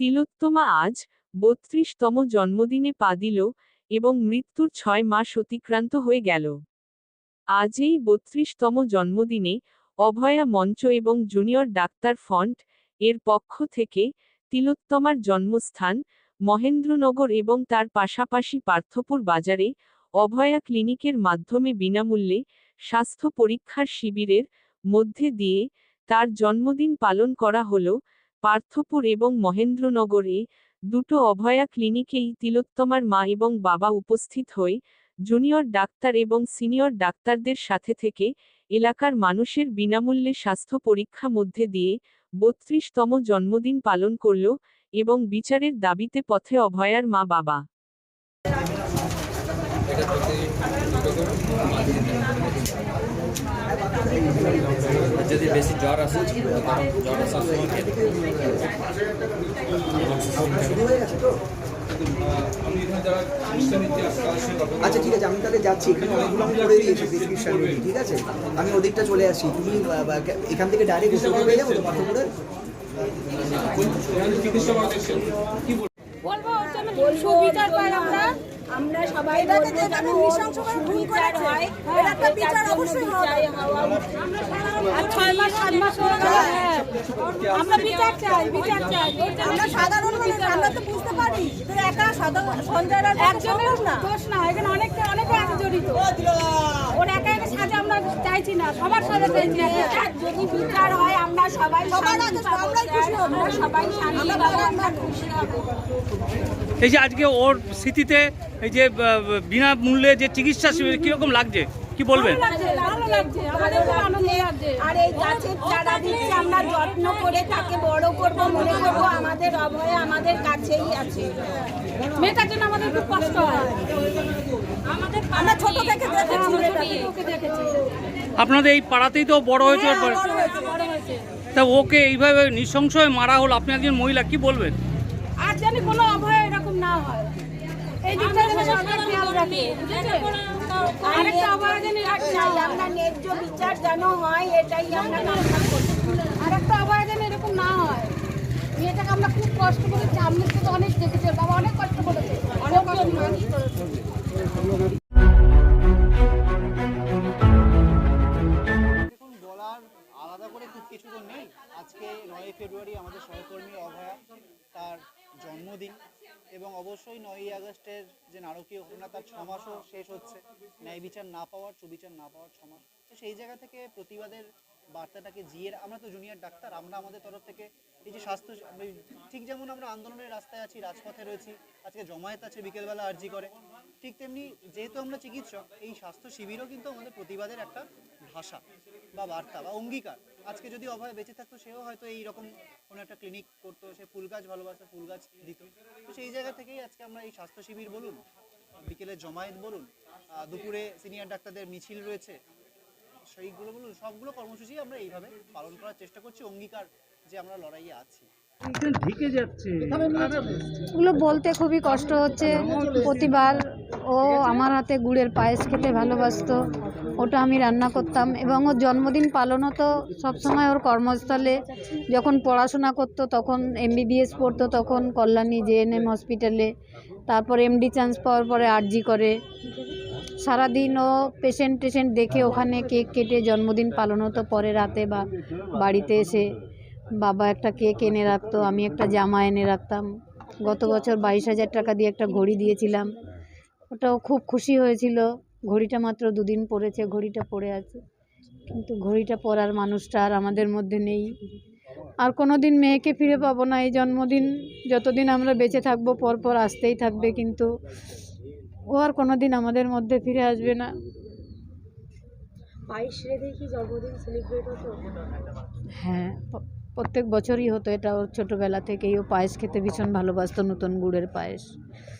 তিলোত্তমা আজ বত্রিশতম জন্মদিনে পা দিল এবং মৃত্যুর ছয় মাস অতিক্রান্ত হয়ে গেল। আজ এই বত্রিশতম জন্মদিনে অভয়া মঞ্চ এবং জুনিয়র ডাক্তার ফন্ট এর পক্ষ থেকে তিলোত্তমার জন্মস্থান মহেন্দ্রনগর এবং তার পাশাপাশি পার্থপুর বাজারে অভয়া ক্লিনিকের মাধ্যমে বিনামূল্যে স্বাস্থ্য পরীক্ষার শিবিরের মধ্যে দিয়ে তার জন্মদিন পালন করা হলো পার্থপুর এবং মহেন্দ্রনগরে, দুটো অভয়া ক্লিনিকেই তিলোত্তমার মা এবং বাবা উপস্থিত হয়ে জুনিয়র ডাক্তার এবং সিনিয়র ডাক্তারদের সাথে থেকে এলাকার মানুষের বিনামূল্যে স্বাস্থ্য পরীক্ষা মধ্যে দিয়ে বত্রিশতম জন্মদিন পালন করল এবং বিচারের দাবিতে পথে অভয়ার মা বাবা যদি বেশি জ্বর আসে জ্বর আসার সময় আচ্ছা ঠিক আছে আমি তাহলে যাচ্ছি এখানে অনেকগুলো আমি করে দিয়েছি প্রেসক্রিপশন ঠিক আছে আমি ওদিকটা চলে আসছি তুমি এখান থেকে ডাইরেক্ট পেয়ে যাব বলব সুবিচার পাই আমরা আমরা সবাই যেন নৃশংসভাবে ভুল করেছে এর একটা বিচার অবশ্যই হবে। আর ছয় মাস সাত মাস হয়ে। আমরা বিচার চাই বিচার চাই। আমরা সাধারণ মানুষ আমরা তো বুঝতে পারি তো একা সাধারণ সঞ্জয় একজনের না। দোষ না এখানে অনেক অনেকে আছে জড়িত। ওর একা একা সাজা আমরা চাইছি না সবার সাজা চাইছি যদি বিচার হয় আমরা সবাই সবার আগে আমরাই খুশি হব। আমরা সবাই শান্তি আমরা খুশি হব। এই যে আজকে ওর স্মৃতিতে এই যে আহ, বিনামূল্যে যে চিকিৎসা শিবির কীরকম লাগছে? কি বলবেন? ভালো লাগছে ভালো লাগছে আমাদের খুব আনন্দ লাগছে। আর এই গাছের চারা দিচ্ছি আমরা যত্ন করে তাকে বড় করব মনে করব আমাদের অভয় আমাদের কাছেই আছে। মেয়েটার জন্য আমাদের খুব কষ্ট হয়। আমরা ছোট থেকে দেখেছি আপনাদের এই পাড়াতেই তো বড় হয়েছে বড় হয়েছে। তা ওকে এইভাবে নৃশংস মারা হলো? আপনি একজন মহিলা কি বলবেন? আর জানি কোনো অভয় এরকম না হয়। এই দিকটা যেন সরকার খেয়াল রাখে। আরেকটা অভয় আমরা ন্যায্য বিচার যেন হয় এটাই আমরা কামনা করি। আরেকটা অভয় এরকম না হয়। মেয়েটাকে আমরা খুব কষ্ট করেছি। অনেক দেখেছি বাবা অনেক কষ্ট করেছে। অনেক মানুষ আলাদা করে কিছু তো নেই। আজকে নয় ফেব্রুয়ারি আমাদের সহকর্মী অভয়া তার জন্মদিন। এবং অবশ্যই নয়ই আগস্টের যে নারকীয় ঘটনা, তার ছ মাসও শেষ হচ্ছে। ন্যায় বিচার না পাওয়ার, সুবিচার না পাওয়ার ছমাস মাস। তো সেই জায়গা থেকে প্রতিবাদের বার্তাটাকে জিয়ে আমরা তো জুনিয়র ডাক্তার, আমরা আমাদের তরফ থেকে এই যে স্বাস্থ্য ঠিক যেমন আমরা আন্দোলনের রাস্তায় আছি, রাজপথে রয়েছি, আজকে জমায়েত আছে, বিকেলবেলা আর্জি করে, ঠিক তেমনি যেহেতু আমরা চিকিৎসক, এই স্বাস্থ্য শিবিরও কিন্তু আমাদের প্রতিবাদের একটা ভাষা বা বার্তা বা অঙ্গীকার। আজকে যদি অভয় বেঁচে থাকতো, সেও হয়তো এই রকম কোনো একটা ক্লিনিক করতো, সে ফুল গাছ ভালোবাসে, ফুল গাছ দিত। তো সেই জায়গা থেকেই আজকে আমরা এই স্বাস্থ্য শিবির বলুন, বিকেলে জমায়েত বলুন দুপুরে সিনিয়র ডাক্তারদের মিছিল রয়েছে সেইগুলো বলুন সবগুলো কর্মসূচি আমরা এইভাবে পালন করার চেষ্টা করছি অঙ্গীকার যে আমরা লড়াইয়ে আছি। ওগুলো বলতে খুবই কষ্ট হচ্ছে। প্রতিবার ও আমার হাতে গুড়ের পায়েস খেতে ভালোবাসতো। ওটা আমি রান্না করতাম এবং ওর জন্মদিন পালনও তো সবসময় ওর কর্মস্থলে। যখন পড়াশোনা করতো তখন এমবিবিএস পড়তো তখন কল্যাণী জেএনএম হসপিটালে তারপর এমডি চান্স পাওয়ার পরে আরজি করে। সারাদিন ও পেশেন্ট টেশেন্ট দেখে ওখানে কেক কেটে জন্মদিন পালন হতো পরে রাতে বা বাড়িতে এসে বাবা একটা কেক এনে রাখতো, আমি একটা জামা এনে রাখতাম। গত বছর বাইশ হাজার টাকা দিয়ে একটা ঘড়ি দিয়েছিলাম। ওটাও খুব খুশি হয়েছিল। ঘড়িটা মাত্র দুদিন পরেছে ঘড়িটা পড়ে আছে। কিন্তু ঘড়িটা পরার মানুষটা আর আমাদের মধ্যে নেই। আর কোনো দিন মেয়েকে ফিরে পাবো না এই জন্মদিন। যতদিন আমরা বেঁচে থাকব, পরপর আসতেই থাকবে কিন্তু ও আর কোনো দিন আমাদের মধ্যে ফিরে আসবে না। হ্যাঁ প্রত্যেক বছরই হতো এটা। ওর ছোটোবেলা থেকেই ও পায়েস খেতে ভীষণ ভালোবাসতো নতুন গুড়ের পায়েস।